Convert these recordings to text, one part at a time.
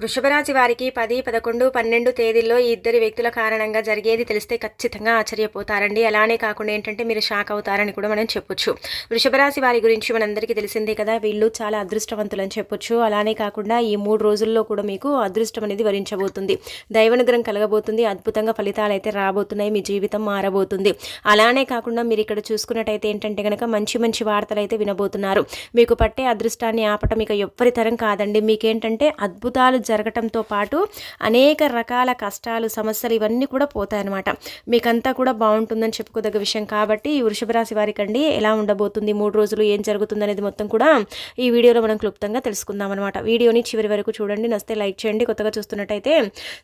వృషభరాశి వారికి పది పదకొండు పన్నెండు తేదీల్లో ఈ ఇద్దరి వ్యక్తుల కారణంగా జరిగేది తెలిస్తే ఖచ్చితంగా ఆశ్చర్యపోతారండి. అలానే కాకుండా ఏంటంటే మీరు షాక్ అవుతారని కూడా మనం చెప్పొచ్చు. వృషభరాశి వారి గురించి మనందరికీ తెలిసిందే కదా వీళ్ళు చాలా అదృష్టవంతులు అని చెప్పొచ్చు. అలానే కాకుండా ఈ మూడు రోజుల్లో కూడా మీకు అదృష్టం అనేది వరించబోతుంది. దైవనుగ్రహం కలగబోతుంది. అద్భుతంగా ఫలితాలు అయితే రాబోతున్నాయి. మీ జీవితం మారబోతుంది. అలానే కాకుండా మీరు ఇక్కడ చూసుకున్నట్టయితే ఏంటంటే కనుక మంచి మంచి వార్తలు అయితే వినబోతున్నారు. మీకు పట్టే అదృష్టాన్ని ఆపటం ఇక ఎవ్వరి తరం కాదండి. మీకేంటంటే అద్భుతాలు జరగటంతో పాటు అనేక రకాల కష్టాలు సమస్యలు ఇవన్నీ కూడా పోతాయన్నమాట. మీకంతా కూడా బాగుంటుందని చెప్పుకోదగ్గ విషయం కాబట్టి ఈ వృషభ రాశి వారికి అండి ఎలా ఉండబోతుంది మూడు రోజులు ఏం జరుగుతుంది అనేది మొత్తం కూడా ఈ వీడియోలో మనం క్లుప్తంగా తెలుసుకుందాం అనమాట వీడియోని చివరి వరకు చూడండి. నస్తే లైక్ చేయండి. కొత్తగా చూస్తున్నట్టయితే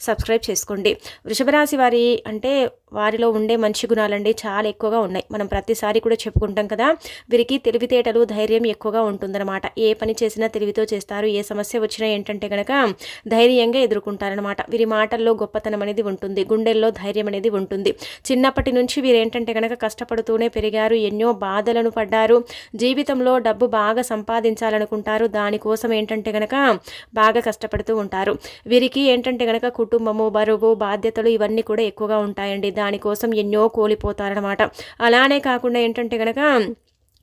సబ్స్క్రైబ్ చేసుకోండి. వృషభ రాశి వారి అంటే వారిలో ఉండే మంచి గుణాలండి చాలా ఎక్కువగా ఉన్నాయి. మనం ప్రతిసారి కూడా చెప్పుకుంటాం కదా వీరికి తెలివితేటలు ధైర్యం ఎక్కువగా ఉంటుందన్నమాట. ఏ పని చేసినా తెలివితో చేస్తారు. ఏ సమస్య వచ్చినా ఏంటంటే కనుక ధైర్యంగా ఎదుర్కొంటారనమాట వీరి మాటల్లో గొప్పతనం అనేది ఉంటుంది. గుండెల్లో ధైర్యం అనేది ఉంటుంది. చిన్నప్పటి నుంచి వీరు ఏంటంటే కనుక కష్టపడుతూనే పెరిగారు. ఎన్నో బాధలను పడ్డారు. జీవితంలో డబ్బు బాగా సంపాదించాలనుకుంటారు. దానికోసం ఏంటంటే కనుక బాగా కష్టపడుతూ ఉంటారు. వీరికి ఏంటంటే కనుక కుటుంబము బరువు బాధ్యతలు ఇవన్నీ కూడా ఎక్కువగా ఉంటాయండి. దానికోసం ఎన్నో కోల్పోతారనమాట అలానే కాకుండా ఏంటంటే కనుక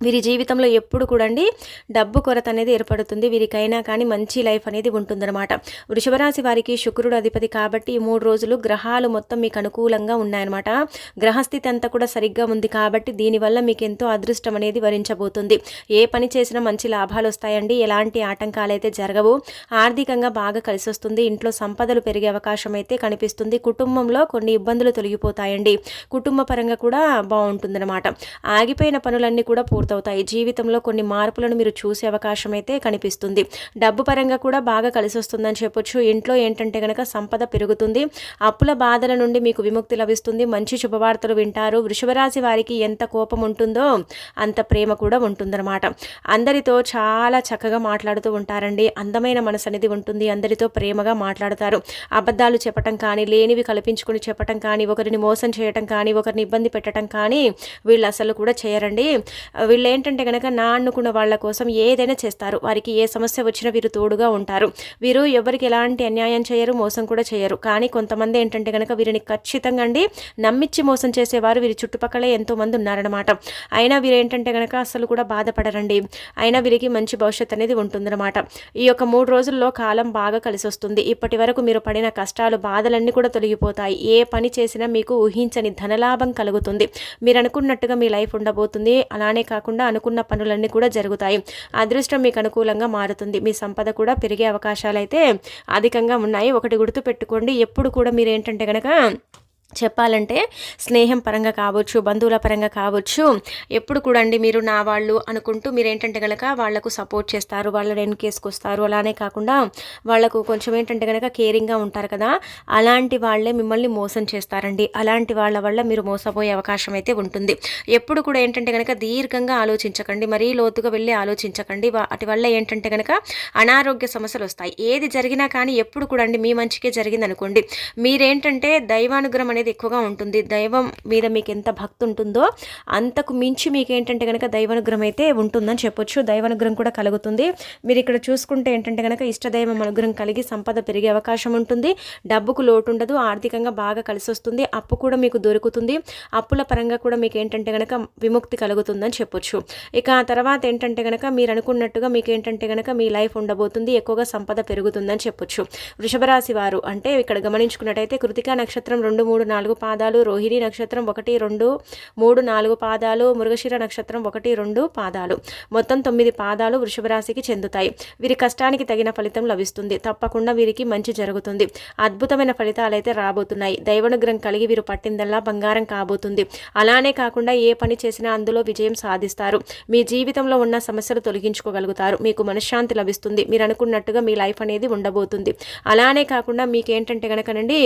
వీరి జీవితంలో ఎప్పుడు కూడా అండి డబ్బు కొరత అనేది ఏర్పడుతుంది. వీరికైనా కానీ మంచి లైఫ్ అనేది ఉంటుందన్నమాట. వృషభరాశి వారికి శుక్రుడు అధిపతి కాబట్టి ఈ మూడు రోజులు గ్రహాలు మొత్తం మీకు అనుకూలంగా ఉన్నాయన్నమాట. గ్రహస్థితి అంతా కూడా సరిగ్గా ఉంది కాబట్టి దీనివల్ల మీకు ఎంతో అదృష్టం అనేది వరించబోతుంది. ఏ పని చేసినా మంచి లాభాలు వస్తాయండి. ఎలాంటి ఆటంకాలు అయితే జరగవు. ఆర్థికంగా బాగా కలిసి వస్తుంది ఇంట్లో సంపదలు పెరిగే అవకాశం అయితే కనిపిస్తుంది. కుటుంబంలో కొన్ని ఇబ్బందులు తొలగిపోతాయండి. కుటుంబ పరంగా కూడా బాగుంటుందన్నమాట. ఆగిపోయిన పనులన్నీ కూడా పూర్తి అవుతాయి. జీవితంలో కొన్ని మార్పులను మీరు చూసే అవకాశం అయితే కనిపిస్తుంది. డబ్బు పరంగా కూడా బాగా కలిసి వస్తుందని చెప్పొచ్చు. ఇంట్లో ఏంటంటే కనుక సంపద పెరుగుతుంది. అప్పుల బాధల నుండి మీకు విముక్తి లభిస్తుంది. మంచి శుభవార్తలు వింటారు. వృషభరాశి వారికి ఎంత కోపం ఉంటుందో అంత ప్రేమ కూడా ఉంటుందన్నమాట. అందరితో చాలా చక్కగా మాట్లాడుతూ ఉంటారండి. అందమైన మనసు అనేది ఉంటుంది. అందరితో ప్రేమగా మాట్లాడతారు. అబద్ధాలు చెప్పటం కానీ లేనివి కల్పించుకుని చెప్పటం కానీ ఒకరిని మోసం చేయటం కానీ ఒకరిని ఇబ్బంది పెట్టడం కానీ వీళ్ళు అసలు కూడా చేయరండి. వీళ్ళు ఏంటంటే కనుక నా అనుకున్న వాళ్ళ కోసం ఏదైనా చేస్తారు. వారికి ఏ సమస్య వచ్చినా వీరు తోడుగా ఉంటారు. వీరు ఎవరికి ఎలాంటి అన్యాయం చేయరు మోసం కూడా చేయరు. కానీ కొంతమంది ఏంటంటే కనుక వీరిని ఖచ్చితంగా అండి నమ్మిచ్చి మోసం చేసేవారు. వీరి చుట్టుపక్కలే ఎంతోమంది ఉన్నారనమాట అయినా వీరు ఏంటంటే కనుక అసలు కూడా బాధపడరండి. అయినా వీరికి మంచి భవిష్యత్ అనేది ఉంటుందన్నమాట. ఈ యొక్క మూడు రోజుల్లో కాలం బాగా కలిసి వస్తుంది. ఇప్పటి వరకు మీరు పడిన కష్టాలు బాధలన్నీ కూడా తొలగిపోతాయి. ఏ పని చేసినా మీకు ఊహించని ధనలాభం కలుగుతుంది. మీరు అనుకున్నట్టుగా మీ లైఫ్ ఉండబోతుంది. అలానే కాకుండా అనుకున్న పనులన్నీ కూడా జరుగుతాయి. అదృష్టం మీకు అనుకూలంగా మారుతుంది. మీ సంపద కూడా పెరిగే అవకాశాలు అయితే అధికంగా ఉన్నాయి. ఒకటి గుర్తు పెట్టుకోండి ఎప్పుడు కూడా మీరు ఏంటంటే కనుక చెప్పాలంటే స్నేహం పరంగా కావచ్చు బంధువుల పరంగా కావచ్చు ఎప్పుడు కూడా అండి మీరు నా వాళ్ళు అనుకుంటూ మీరు ఏంటంటే కనుక వాళ్ళకు సపోర్ట్ చేస్తారు వాళ్ళ వెనకేసుకొస్తారు అలానే కాకుండా వాళ్ళకు కొంచెం ఏంటంటే కనుక కేరింగ్గా ఉంటారు కదా అలాంటి వాళ్ళే మిమ్మల్ని మోసం చేస్తారండి. అలాంటి వాళ్ళ వల్ల మీరు మోసపోయే అవకాశం అయితే ఉంటుంది. ఎప్పుడు కూడా ఏంటంటే కనుక దీర్ఘంగా ఆలోచించకండి మరీ లోతుగా వెళ్ళి ఆలోచించకండి. వాటి వల్ల ఏంటంటే కనుక అనారోగ్య సమస్యలు వస్తాయి. ఏది జరిగినా కానీ ఎప్పుడు కూడా అండి మీ మంచికే జరిగింది అనుకోండి మీరేంటంటే దైవానుగ్రహం అనేది అనేది ఎక్కువగా ఉంటుంది. దైవం మీద మీకు ఎంత భక్తి ఉంటుందో అంతకు మించి మీకు ఏంటంటే కనుక దైవానుగ్రహం అయితే ఉంటుందని చెప్పొచ్చు. దైవానుగ్రహం కూడా కలుగుతుంది. మీరు ఇక్కడ చూసుకుంటే ఏంటంటే కనుక ఇష్టదైవం అనుగ్రహం కలిగి సంపద పెరిగే అవకాశం ఉంటుంది. డబ్బుకు లోటు ఉండదు. ఆర్థికంగా బాగా కలిసి వస్తుంది. అప్పు కూడా మీకు దొరుకుతుంది. అప్పుల పరంగా కూడా మీకు ఏంటంటే కనుక విముక్తి కలుగుతుందని చెప్పొచ్చు. ఇక ఆ తర్వాత ఏంటంటే కనుక మీరు అనుకున్నట్టుగా మీకు ఏంటంటే కనుక మీ లైఫ్ ఉండబోతుంది. ఎక్కువగా సంపద పెరుగుతుందని చెప్పొచ్చు. వృషభరాశి వారు అంటే ఇక్కడ గమనించుకున్నట్టయితే కృతికా నక్షత్రం రెండు మూడు నాలుగు పాదాలు రోహిణి నక్షత్రం ఒకటి రెండు మూడు నాలుగు పాదాలు మృగశిర నక్షత్రం ఒకటి రెండు పాదాలు. మొత్తం తొమ్మిది పాదాలు వృషభ రాశికి చెందుతాయి. వీరి కష్టానికి తగిన ఫలితం లభిస్తుంది. తప్పకుండా వీరికి మంచి జరుగుతుంది. అద్భుతమైన ఫలితాలు అయితే రాబోతున్నాయి. దైవనుగ్రహం కలిగి వీరు పట్టిందల్లా బంగారం కాబోతుంది. అలానే కాకుండా ఏ పని చేసినా అందులో విజయం సాధిస్తారు. మీ జీవితంలో ఉన్న సమస్యలు తొలగించుకోగలుగుతారు. మీకు మనశ్శాంతి లభిస్తుంది. మీరు అనుకున్నట్టుగా మీ లైఫ్ అనేది ఉండబోతుంది. అలానే కాకుండా మీకు ఏంటంటే కనుకనండి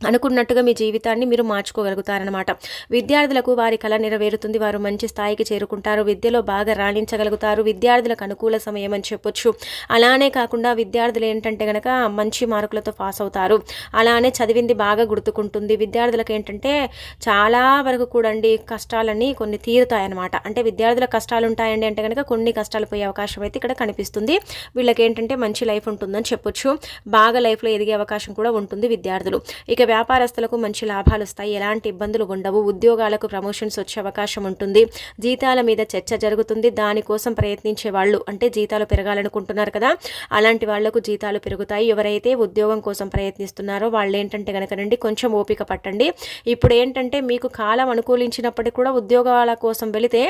అనుకున్నట్టుగా మీ జీవితాన్ని మీరు మార్చుకోగలుగుతారనమాట విద్యార్థులకు వారి కళ నెరవేరుతుంది. వారు మంచి స్థాయికి చేరుకుంటారు. విద్యలో బాగా రాణించగలుగుతారు. విద్యార్థులకు అనుకూల సమయం అని చెప్పొచ్చు. అలానే కాకుండా విద్యార్థులు ఏంటంటే కనుక మంచి మార్కులతో పాస్ అవుతారు. అలానే చదివింది బాగా గుర్తుకుంటుంది. విద్యార్థులకు ఏంటంటే చాలా వరకు కూడండి కష్టాలన్నీ కొన్ని తీరుతాయన్నమాట. అంటే విద్యార్థుల కష్టాలు ఉంటాయండి అంటే కనుక కొన్ని కష్టాలు పోయే అవకాశం అయితే ఇక్కడ కనిపిస్తుంది. వీళ్ళకి ఏంటంటే మంచి లైఫ్ ఉంటుందని చెప్పొచ్చు. బాగా లైఫ్లో ఎదిగే అవకాశం కూడా ఉంటుంది విద్యార్థులు. ఇక వ్యాపారస్తులకు మంచి లాభాలు వస్తాయి ఎలాంటి ఇబ్బందులు ఉండవు ఉద్యోగాలకు ప్రమోషన్స్ వచ్చే అవకాశం ఉంటుంది. జీతాల మీద చర్చ జరుగుతుంది. దానికోసం ప్రయత్నించే వాళ్ళు అంటే జీతాలు పెరగాలనుకుంటున్నారు కదా. అలాంటి వాళ్ళకు జీతాలు పెరుగుతాయి. ఎవరైతే ఉద్యోగం కోసం ప్రయత్నిస్తున్నారో వాళ్ళు ఏంటంటే కనుక రండి కొంచెం ఓపిక పట్టండి. ఇప్పుడు ఏంటంటే మీకు కాలం అనుకూలించినప్పటికీ కూడా ఉద్యోగాల కోసం వెళితే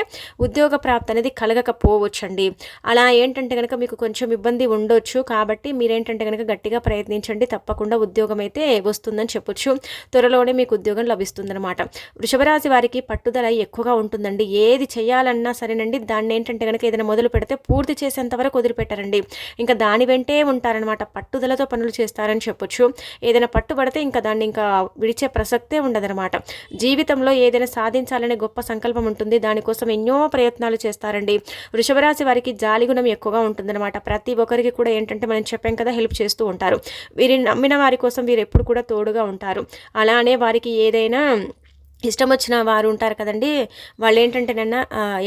ఉద్యోగ ప్రాప్తి అనేది కలగకపోవచ్చండి. అలా ఏంటంటే కనుక మీకు కొంచెం ఇబ్బంది ఉండొచ్చు. కాబట్టి మీరేంటంటే కనుక గట్టిగా ప్రయత్నించండి. తప్పకుండా ఉద్యోగం అయితే వస్తుందని చెప్పు చెప్పొచ్చు. త్వరలోనే మీకు ఉద్యోగం లభిస్తుందన్నమాట. వృషభరాశి వారికి పట్టుదల ఎక్కువగా ఉంటుందండి. ఏది చేయాలన్నా సరేనండి. దాన్ని ఏంటంటే కనుక ఏదైనా మొదలు పెడితే పూర్తి చేసేంత వరకు వదిలిపెట్టారండి. ఇంకా దాని వెంటే ఉంటారనమాట పట్టుదలతో పనులు చేస్తారని చెప్పొచ్చు. ఏదైనా పట్టుబడితే ఇంకా దాన్ని ఇంకా విడిచే ప్రసక్తే ఉండదనమాట జీవితంలో ఏదైనా సాధించాలనే గొప్ప సంకల్పం ఉంటుంది. దానికోసం ఎన్నో ప్రయత్నాలు చేస్తారండి. వృషభరాశి వారికి జాలిగుణం ఎక్కువగా ఉంటుందన్నమాట. ప్రతి ఒక్కరికి కూడా ఏంటంటే మనం చెప్పాం కదా హెల్ప్ చేస్తూ ఉంటారు. వీరిని నమ్మిన వారి కోసం వీరు ఎప్పుడు కూడా తోడుగా ఉంటారు. ఉంటారు. అలానే వారికి ఏదైనా ఇష్టం వచ్చిన వారు ఉంటారు కదండి. వాళ్ళు ఏంటంటే నన్న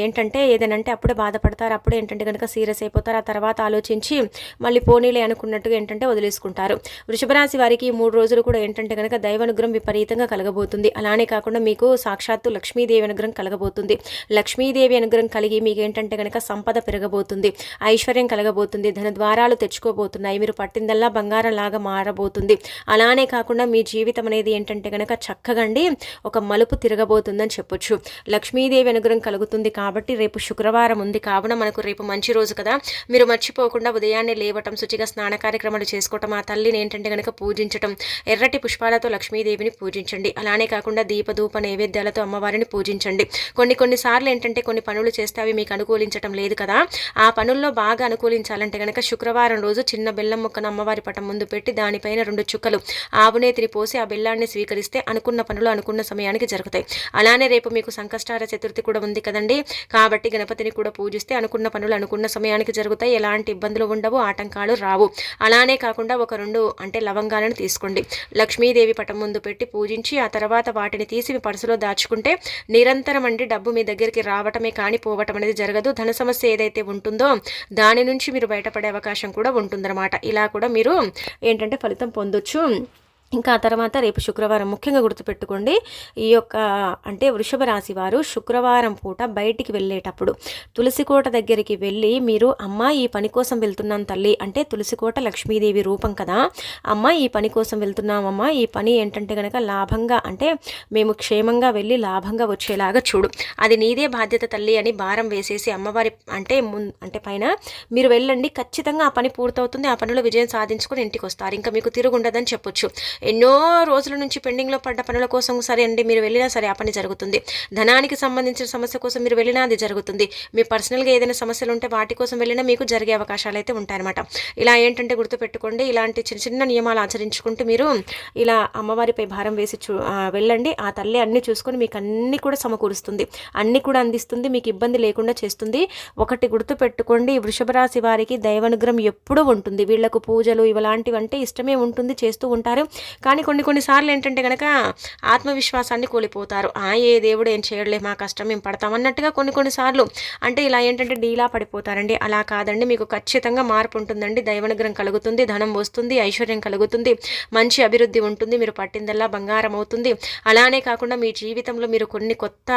ఏంటంటే ఏదైనా అప్పుడే బాధపడతారు అప్పుడే ఏంటంటే కనుక సీరియస్ అయిపోతారు ఆ తర్వాత ఆలోచించి మళ్ళీ పోనీలే అనుకున్నట్టుగా ఏంటంటే వదిలేసుకుంటారు. వృషభరాశి వారికి మూడు రోజులు కూడా ఏంటంటే కనుక దైవానుగ్రహం విపరీతంగా కలగబోతుంది. అలానే కాకుండా మీకు సాక్షాత్తు లక్ష్మీదేవి అనుగ్రహం కలగబోతుంది. లక్ష్మీదేవి అనుగ్రహం కలిగి మీకు ఏంటంటే కనుక సంపద పెరగబోతుంది. ఐశ్వర్యం కలగబోతుంది. ధన ద్వారాలు తెచ్చుకోబోతున్నాయి. మీరు పట్టిందల్లా బంగారం లాగా మారబోతుంది. అలానే కాకుండా మీ జీవితం అనేది ఏంటంటే కనుక చక్కగండి ఒక మలుపు తిరగబోతుందని చెప్పొచ్చు. లక్ష్మీదేవి అనుగ్రహం కలుగుతుంది కాబట్టి రేపు శుక్రవారం ఉంది. కావున మనకు రేపు మంచి రోజు కదా. మీరు మర్చిపోకుండా ఉదయాన్నే లేవటం శుచిగా స్నాన కార్యక్రమాలు చేసుకోవటం ఆ తల్లిని ఏంటంటే కనుక పూజించటం ఎర్రటి పుష్పాలతో లక్ష్మీదేవిని పూజించండి. అలానే కాకుండా దీపధూప నైవేద్యాలతో అమ్మవారిని పూజించండి. కొన్ని కొన్నిసార్లు ఏంటంటే కొన్ని పనులు చేస్తే అవి మీకు అనుకూలించటం లేదు కదా. ఆ పనుల్లో బాగా అనుకూలించాలంటే కనుక శుక్రవారం రోజు చిన్న బెల్లం ముక్కను అమ్మవారి పటం ముందు పెట్టి దానిపైన రెండు చుక్కలు ఆవునేతిని పోసి ఆ బెల్లాన్ని స్వీకరిస్తే అనుకున్న పనులు అనుకున్న సమయానికి జరుగుతాయి. అలానే రేపు మీకు సంకష్టార చతుర్థి కూడా ఉంది కదండి. కాబట్టి గణపతిని కూడా పూజిస్తే అనుకున్న పనులు అనుకున్న సమయానికి జరుగుతాయి. ఎలాంటి ఇబ్బందులు ఉండవు ఆటంకాలు రావు. అలానే కాకుండా ఒక రెండు అంటే లవంగాలను తీసుకోండి. లక్ష్మీదేవి పటం ముందు పెట్టి పూజించి ఆ తర్వాత వాటిని తీసి మీ పర్సులో దాచుకుంటే నిరంతరం అండి డబ్బు మీ దగ్గరికి రావటమే కానీ పోవటం అనేది జరగదు. ధన సమస్య ఏదైతే ఉంటుందో దాని నుంచి మీరు బయటపడే అవకాశం కూడా ఉంటుందన్నమాట. ఇలా కూడా మీరు ఏంటంటే ఫలితం పొందొచ్చు. ఇంకా ఆ తర్వాత రేపు శుక్రవారం ముఖ్యంగా గుర్తుపెట్టుకోండి ఈ యొక్క అంటే వృషభ రాశి వారు శుక్రవారం పూట బయటికి వెళ్ళేటప్పుడు తులసికోట దగ్గరికి వెళ్ళి మీరు అమ్మ ఈ పని కోసం వెళ్తున్నాను తల్లి అంటే తులసికోట లక్ష్మీదేవి రూపం కదా అమ్మ ఈ పని కోసం వెళ్తున్నామమ్మ ఈ పని ఏంటంటే కనుక లాభంగా అంటే మేము క్షేమంగా వెళ్ళి లాభంగా వచ్చేలాగా చూడు. అది నీదే బాధ్యత తల్లి అని భారం వేసేసి అమ్మవారి అంటే అంటే పైన మీరు వెళ్ళండి ఖచ్చితంగా ఆ పని పూర్తవుతుంది ఆ పనిలో విజయం సాధించుకొని ఇంటికి వస్తారు. ఇంకా మీకు తిరుగుండదని చెప్పొచ్చు. ఎన్నో రోజుల నుంచి పెండింగ్లో పడ్డ పనుల కోసం సరే అండి మీరు వెళ్ళినా సరే ఆ పని జరుగుతుంది. ధనానికి సంబంధించిన సమస్య కోసం మీరు వెళ్ళినా అది జరుగుతుంది. మీ పర్సనల్గా ఏదైనా సమస్యలు ఉంటే వాటి కోసం వెళ్ళినా మీకు జరిగే అవకాశాలు అయితే ఉంటాయన్నమాట. ఇలా ఏంటంటే గుర్తుపెట్టుకోండి ఇలాంటి చిన్న చిన్న నియమాలు ఆచరించుకుంటూ మీరు ఇలా అమ్మవారిపై భారం వేసి చూ వెళ్ళండి. ఆ తల్లి అన్ని చూసుకొని మీకు అన్ని కూడా సమకూరుస్తుంది. అన్ని కూడా అందిస్తుంది మీకు ఇబ్బంది లేకుండా చేస్తుంది. ఒకటి గుర్తుపెట్టుకోండి వృషభ రాశి వారికి దైవానుగ్రహం ఎప్పుడూ ఉంటుంది. వీళ్ళకు పూజలు ఇవలాంటివంటే ఇష్టమే ఉంటుంది చేస్తూ ఉంటారు. కానీ కొన్ని కొన్నిసార్లు ఏంటంటే కనుక ఆత్మవిశ్వాసాన్ని కోల్పోతారు. ఆ ఏ దేవుడు ఏం చేయడలే మా కష్టం మేము పడతాం అన్నట్టుగా కొన్ని కొన్నిసార్లు అంటే ఇలా ఏంటంటే డీలా పడిపోతారండి. అలా కాదండి మీకు ఖచ్చితంగా మార్పు ఉంటుందండి. దైవనుగ్రహం కలుగుతుంది ధనం వస్తుంది ఐశ్వర్యం కలుగుతుంది మంచి అభివృద్ధి ఉంటుంది మీరు పట్టిందల్లా బంగారం అవుతుంది. అలానే కాకుండా మీ జీవితంలో మీరు కొన్ని కొత్త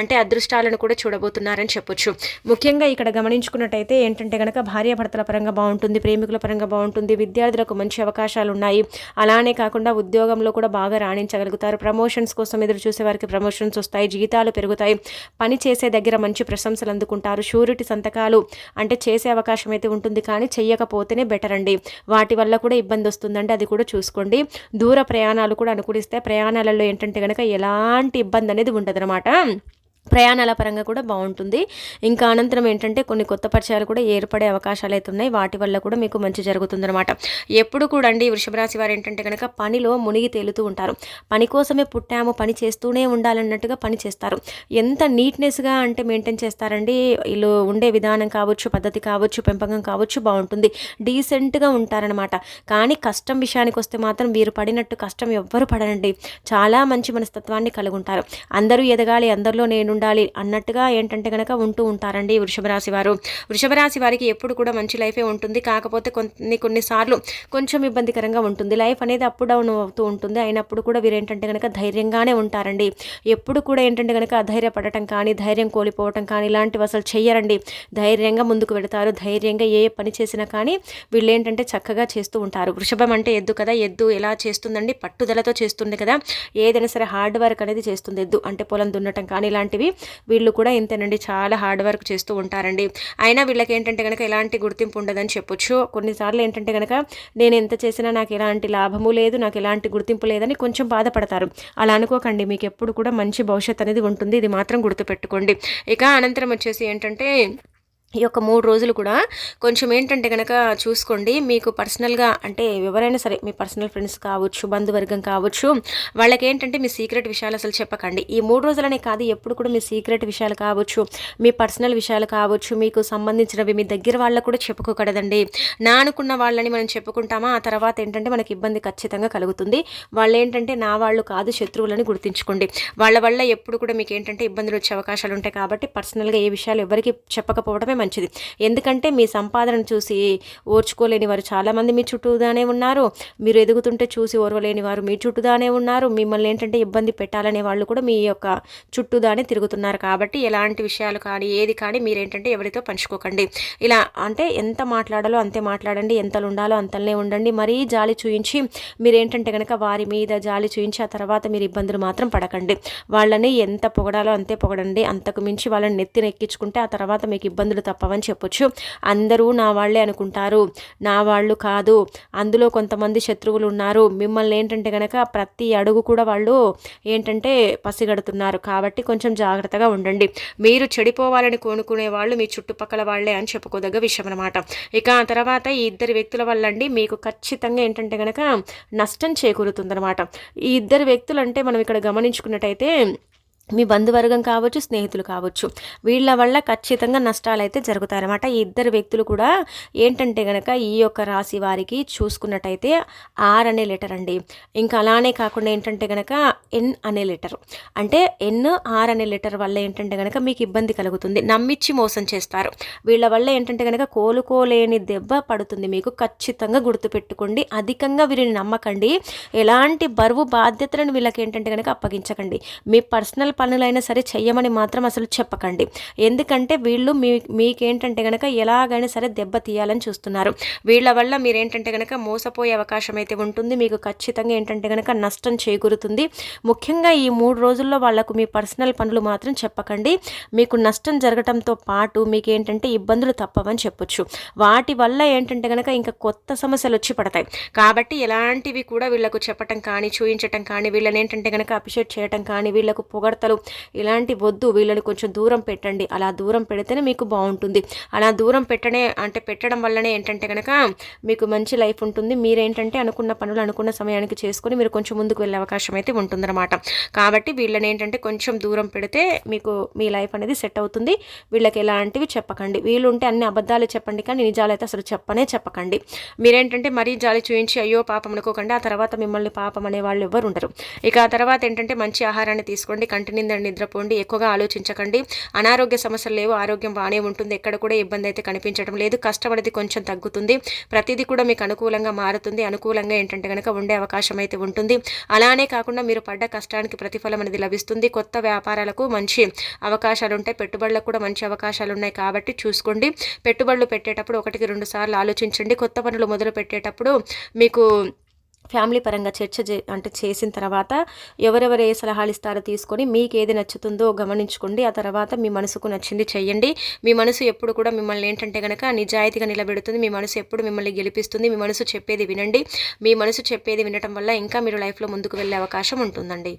అంటే అదృష్టాలను కూడా చూడబోతున్నారని చెప్పొచ్చు. ముఖ్యంగా ఇక్కడ గమనించుకున్నట్టయితే ఏంటంటే కనుక భార్యాభర్తల పరంగా బాగుంటుంది ప్రేమికుల పరంగా బాగుంటుంది విద్యార్థులకు మంచి అవకాశాలు ఉన్నాయి అలానే కాకుండా కాకుండా ఉద్యోగంలో కూడా బాగా రాణించగలుగుతారు. ప్రమోషన్స్ కోసం ఎదురు చూసే వారికి ప్రమోషన్స్ వస్తాయి. జీతాలు పెరుగుతాయి. పని చేసే దగ్గర మంచి ప్రశంసలు అందుకుంటారు. షూరిటీ సంతకాలు అంటే చేసే అవకాశం అయితే ఉంటుంది కానీ చెయ్యకపోతేనే బెటర్ అండి. వాటి వల్ల కూడా ఇబ్బంది వస్తుందండి. అది కూడా చూసుకోండి. దూర ప్రయాణాలు కూడా అనుకూలిస్తే ప్రయాణాలలో ఏంటంటే కనుక ఎలాంటి ఇబ్బంది అనేది ఉంటుంది ప్రయాణాల పరంగా కూడా బాగుంటుంది. ఇంకా అనంతరం ఏంటంటే కొన్ని కొత్త పరిచయాలు కూడా ఏర్పడే అవకాశాలు అయితే ఉన్నాయి. వాటి వల్ల కూడా మీకు మంచి జరుగుతుందనమాట ఎప్పుడు కూడా అండి వృషభ రాశి వారు ఏంటంటే కనుక పనిలో మునిగి తేలుతూ ఉంటారు. పని కోసమే పుట్టాము పని చేస్తూనే ఉండాలన్నట్టుగా పని చేస్తారు. ఎంత నీట్నెస్గా అంటే మెయింటైన్ చేస్తారండి? వీళ్ళు ఉండే విధానం కావచ్చు పద్ధతి కావచ్చు పెంపకం కావచ్చు బాగుంటుంది. డీసెంట్గా ఉంటారనమాట కానీ కష్టం విషయానికి వస్తే మాత్రం వీరు పడినట్టు కష్టం ఎవ్వరు పడనండి చాలా మంచి మనస్తత్వాన్ని కలిగి ఉంటారు అందరూ ఎదగాలి అందరిలో నేను ఉండాలి అన్నట్టుగా ఏంటంటే కనుక ఉంటూ ఉంటారండి వృషభ రాశి వారు. వృషభ రాశి వారికి ఎప్పుడు కూడా మంచి లైఫే ఉంటుంది. కాకపోతే కొన్ని కొన్నిసార్లు కొంచెం ఇబ్బందికరంగా ఉంటుంది. లైఫ్ అనేది అప్ డౌన్ అవుతూ ఉంటుంది. అయినప్పుడు కూడా వీరు ఏంటంటే కనుక ధైర్యంగానే ఉంటారండి. ఎప్పుడు కూడా ఏంటంటే కనుక అధైర్యపడటం కానీ ధైర్యం కోల్పోవటం కానీ ఇలాంటివి అసలు చెయ్యరండి. ధైర్యంగా ముందుకు వెళతారు. ధైర్యంగా ఏ పని చేసినా కానీ వీళ్ళు ఏంటంటే చక్కగా చేస్తూ ఉంటారు. వృషభం అంటే ఎద్దు కదా. ఎద్దు ఎలా చేస్తుందండి? పట్టుదలతో చేస్తుంది కదా. ఏదైనా సరే హార్డ్ వర్క్ అనేది చేస్తుంది. ఎద్దు అంటే పొలం దున్నటం కానీ ఇలాంటివి. వీళ్ళు కూడా ఇంతేనండి చాలా హార్డ్ వర్క్ చేస్తూ ఉంటారండి. అయినా వీళ్ళకి ఏంటంటే కనుక ఎలాంటి గుర్తింపు ఉండదని చెప్పొచ్చు. కొన్నిసార్లు ఏంటంటే కనుక నేను ఎంత చేసినా నాకు ఎలాంటి లాభము లేదు నాకు ఎలాంటి గుర్తింపు లేదని కొంచెం బాధపడతారు. అలా అనుకోకండి మీకు ఎప్పుడు కూడా మంచి భవిష్యత్ అనేది ఉంటుంది. ఇది మాత్రం గుర్తుపెట్టుకోండి. ఇక అనంతరం వచ్చేసి ఏంటంటే ఈ యొక్క మూడు రోజులు కూడా కొంచెం ఏంటంటే కనుక చూసుకోండి మీకు పర్సనల్గా అంటే ఎవరైనా సరే మీ పర్సనల్ ఫ్రెండ్స్ కావచ్చు బంధువర్గం కావచ్చు వాళ్ళకి ఏంటంటే మీ సీక్రెట్ విషయాలు అసలు చెప్పకండి. ఈ మూడు రోజులనే కాదు ఎప్పుడు కూడా మీ సీక్రెట్ విషయాలు కావచ్చు మీ పర్సనల్ విషయాలు కావచ్చు మీకు సంబంధించినవి మీ దగ్గర వాళ్ళకు కూడా చెప్పుకోకూడదండి. నా అనుకున్న వాళ్ళని మనం చెప్పుకుంటామా ఆ తర్వాత ఏంటంటే మనకి ఇబ్బంది ఖచ్చితంగా కలుగుతుంది. వాళ్ళు ఏంటంటే నా వాళ్ళు కాదు శత్రువులని గుర్తించుకోండి. వాళ్ళ వల్ల ఎప్పుడు కూడా మీకు ఏంటంటే ఇబ్బందులు వచ్చే అవకాశాలు ఉంటాయి కాబట్టి పర్సనల్గా ఏ విషయాలు ఎవరికి చెప్పకపోవడమే మంచిది. ఎందుకంటే మీ సంపాదనను చూసి ఓర్చుకోలేని వారు చాలామంది మీ చుట్టూదానే ఉన్నారు. మీరు ఎదుగుతుంటే చూసి ఓర్వలేని వారు మీ చుట్టూదానే ఉన్నారు. మిమ్మల్ని ఏంటంటే ఇబ్బంది పెట్టాలనే వాళ్ళు కూడా మీ యొక్క చుట్టూదానే తిరుగుతున్నారు. కాబట్టి ఎలాంటి విషయాలు కానీ ఏది కానీ మీరేంటంటే ఎవరితో పంచుకోకండి. ఇలా అంటే ఎంత మాట్లాడాలో అంతే మాట్లాడండి. ఎంతలు ఉండాలో అంతలనే ఉండండి. మరీ జాలి చూయించి మీరేంటంటే కనుక వారి మీద జాలి చూయించి ఆ తర్వాత మీరు ఇబ్బందులు మాత్రం పడకండి. వాళ్ళని ఎంత పొగడాలో అంతే పొగడండి. అంతకు మించి వాళ్ళని నెత్తిన ఎక్కించుకుంటే ఆ తర్వాత మీకు ఇబ్బందులు తప్పవని చెప్పొచ్చు. అందరూ నా వాళ్ళే అనుకుంటారు. నా వాళ్ళు కాదు. అందులో కొంతమంది శత్రువులు ఉన్నారు. మిమ్మల్ని ఏంటంటే కనుక ప్రతి అడుగు కూడా వాళ్ళు ఏంటంటే పసిగడుతున్నారు. కాబట్టి కొంచెం జాగ్రత్తగా ఉండండి. మీరు చెడిపోవాలని కోనుకునే వాళ్ళు మీ చుట్టుపక్కల వాళ్ళే అని చెప్పుకోదగ్గ విషయం అనమాట ఇక ఆ తర్వాత ఈ ఇద్దరు వ్యక్తుల వల్ల అండి మీకు ఖచ్చితంగా ఏంటంటే కనుక నష్టం చేకూరుతుందనమాట ఈ ఇద్దరు వ్యక్తులు అంటే మనం ఇక్కడ గమనించుకున్నట్టయితే మీ బంధువర్గం కావచ్చు స్నేహితులు కావచ్చు వీళ్ళ వల్ల ఖచ్చితంగా నష్టాలు అయితే జరుగుతాయన్నమాట. ఈ ఇద్దరు వ్యక్తులు కూడా ఏంటంటే గనక ఈ యొక్క రాశి వారికి చూసుకున్నట్టయితే ఆర్ అనే లెటర్ అండి. ఇంకా అలానే కాకుండా ఏంటంటే గనక ఎన్ అనే లెటర్. అంటే ఎన్ ఆర్ అనే లెటర్ వల్ల ఏంటంటే గనక మీకు ఇబ్బంది కలుగుతుంది నమ్మిచ్చి మోసం చేస్తారు. వీళ్ళ వల్ల ఏంటంటే గనక కోలుకోలేని దెబ్బ పడుతుంది మీకు. ఖచ్చితంగా గుర్తుపెట్టుకోండి అధికంగా వీరిని నమ్మకండి. ఎలాంటి బరువు బాధ్యతలను వీళ్ళకి ఏంటంటే కనుక అప్పగించకండి. మీ పర్సనల్ పనులైనా సరే చెయ్యమని మాత్రం అసలు చెప్పకండి. ఎందుకంటే వీళ్ళు మీ మీకేంటంటే కనుక ఎలాగైనా సరే దెబ్బ తీయాలని చూస్తున్నారు. వీళ్ళ వల్ల మీరేంటంటే కనుక మోసపోయే అవకాశం అయితే ఉంటుంది. మీకు ఖచ్చితంగా ఏంటంటే కనుక నష్టం చేకూరుతుంది. ముఖ్యంగా ఈ మూడు రోజుల్లో వాళ్ళకు మీ పర్సనల్ పనులు మాత్రం చెప్పకండి. మీకు నష్టం జరగటంతో పాటు మీకు ఏంటంటే ఇబ్బందులు తప్పవని చెప్పొచ్చు. వాటి వల్ల ఏంటంటే కనుక ఇంకా కొత్త సమస్యలు వచ్చి పడతాయి. కాబట్టి ఎలాంటివి కూడా వీళ్ళకు చెప్పటం కానీ చూయించటం కానీ వీళ్ళని ఏంటంటే కనుక అప్రిషియేట్ చేయటం కానీ వీళ్ళకు పొగడత భర్తలు ఇలాంటి వద్దు వీళ్ళని కొంచెం దూరం పెట్టండి. అలా దూరం పెడితేనే మీకు బాగుంటుంది. అలా దూరం పెట్టనే అంటే పెట్టడం వల్లనే ఏంటంటే కనుక మీకు మంచి లైఫ్ ఉంటుంది. మీరేంటంటే అనుకున్న పనులు అనుకున్న సమయానికి చేసుకొని మీరు కొంచెం ముందుకు వెళ్ళే అవకాశం అయితే ఉంటుందన్నమాట. కాబట్టి వీళ్ళని ఏంటంటే కొంచెం దూరం పెడితే మీకు మీ లైఫ్ అనేది సెట్ అవుతుంది. వీళ్ళకి ఎలాంటివి చెప్పకండి. వీళ్ళు ఉంటే అన్ని అబద్ధాలు చెప్పండి కానీ నిజాలు అయితే అసలు చెప్పనే చెప్పకండి. మీరేంటంటే మరీ జాలి చూయించి అయ్యో పాపం అనుకోకండి ఆ తర్వాత మిమ్మల్ని పాపం అనే వాళ్ళు ఎవరు ఉండరు. ఇక ఆ తర్వాత ఏంటంటే మంచి ఆహారాన్ని తీసుకోండి కంటి నిండా నిద్రపోండి. ఎక్కువగా ఆలోచించకండి. అనారోగ్య సమస్యలు లేవు. ఆరోగ్యం బాగానే ఉంటుంది. ఎక్కడ కూడా ఇబ్బంది అయితే కనిపించడం లేదు. కష్టం కొంచెం తగ్గుతుంది. ప్రతిదీ కూడా మీకు అనుకూలంగా మారుతుంది. అనుకూలంగా ఏంటంటే కనుక ఉండే అవకాశం అయితే ఉంటుంది. అలానే కాకుండా మీరు పడ్డ కష్టానికి ప్రతిఫలం అనేది లభిస్తుంది. కొత్త వ్యాపారాలకు మంచి అవకాశాలు ఉంటాయి. పెట్టుబడులకు కూడా మంచి అవకాశాలు ఉన్నాయి కాబట్టి చూసుకోండి. పెట్టుబడులు పెట్టేటప్పుడు ఒకటికి రెండు సార్లు ఆలోచించండి. కొత్త పనులు మొదలు పెట్టేటప్పుడు మీకు ఫ్యామిలీ పరంగా చర్చ అంటే చేసిన తర్వాత ఎవరెవరు ఏ సలహాలు ఇస్తారో తీసుకొని మీకు ఏది నచ్చుతుందో గమనించుకోండి. ఆ తర్వాత మీ మనసుకు నచ్చింది చేయండి మీ మనసు ఎప్పుడు కూడా మిమ్మల్ని ఏంటంటే కనుక నిజాయితీగా నిలబెడుతుంది. మీ మనసు ఎప్పుడు మిమ్మల్ని గెలిపిస్తుంది. మీ మనసు చెప్పేది వినండి. మీ మనసు చెప్పేది వినటం వల్ల ఇంకా మీరు లైఫ్లో ముందుకు వెళ్ళే అవకాశం ఉంటుందండి.